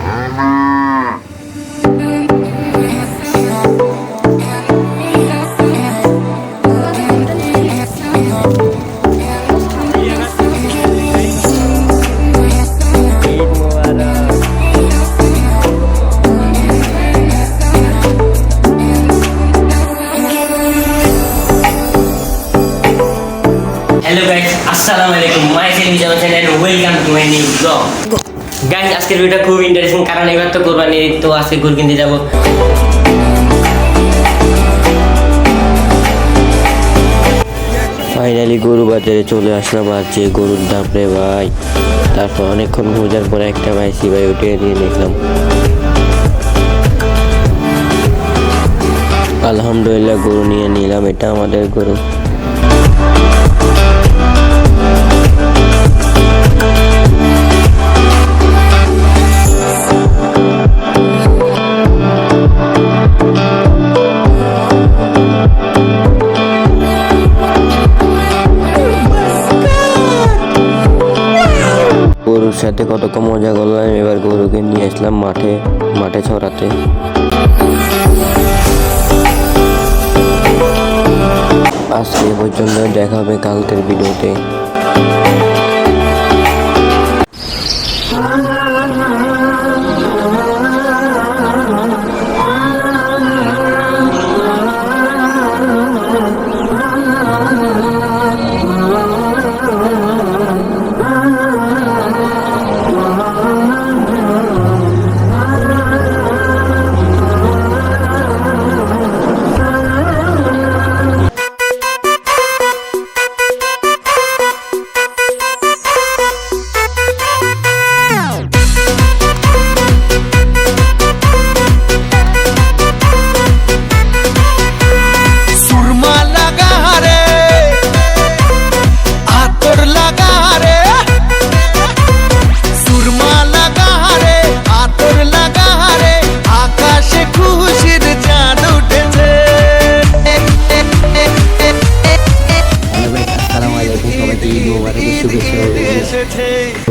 Hello guys, Assalamualaikum. My name is Jonathan and welcome to my new vlog. Guys আজকের ভিডিওটা খুব interesting কারণ এবার তো কোরবানি তো আজকে গরু কিনতে যাব। ফাইনালি গরু বাজারে চলে আসলাম আর যে গরুর দাম রে ভাই। তারপর অনেকক্ষণ খোঁজার পরে একটা পাইছি ভাই উঠে নিয়ে দেখলাম। আলহামদুলিল্লাহ গরু নিয়ে নিলাম, এটা আমাদের গরু। সাথে কতক্ষণ মজা করলাম এবার গরুকে নিয়ে আসলাম মাঠে মাঠে ছড়াতে। আজকে এ পর্যন্ত দেখা হবে কালকের ভিডিওতে।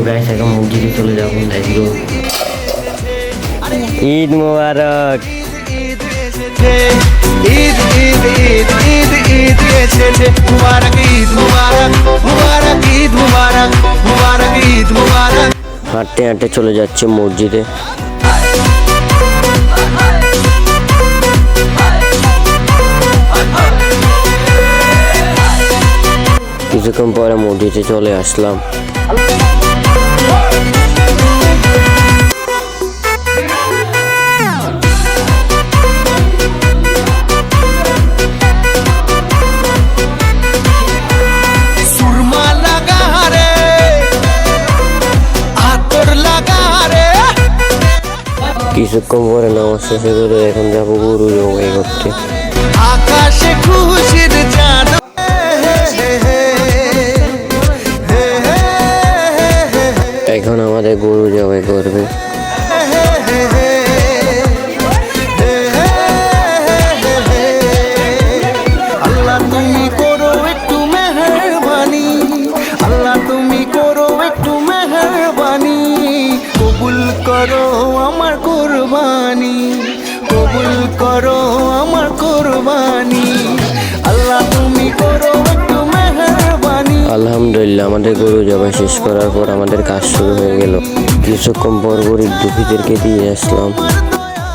গাইস এখন মসজিদে চলে যাব গো ঈদ মোবারক ঈদ ঈদ ঈদ ঈদ ঈদ মুবারক ঈদ মুবারক মুবারক ঈদ মুবারক মুবারক ঈদ মুবারক। হাঁটতে হাঁটতে চলে যাচ্ছে মসজিদে। কিছুক্ষণ পরে মসজিদে চলে আসলাম। কিছুক্ষণ পরে নামাজ শেষে করে এখন যাব গরু জবাই করতে। আকাশে খুশির চাঁদ আমার কোরবানি, কবুল করো আমার কোরবানি। আল্লাহ, তুমি করো আলহামদুলিল্লাহ, আমাদের গরু জবাই শেষ করার পর আমাদের কাজ শুরু হয়ে গেল। কিছুক্ষণ পর গরিব দুঃখীদেরকে দিয়ে আসলাম।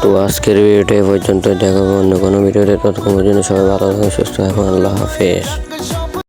তো আজকের ভিডিওটা এ পর্যন্ত দেখাবো অন্য কোনো ভিডিওতে ততক্ষণ পর্যন্ত সবাই ভালো থাকুন সুস্থ থাকুন আল্লাহ হাফেজ।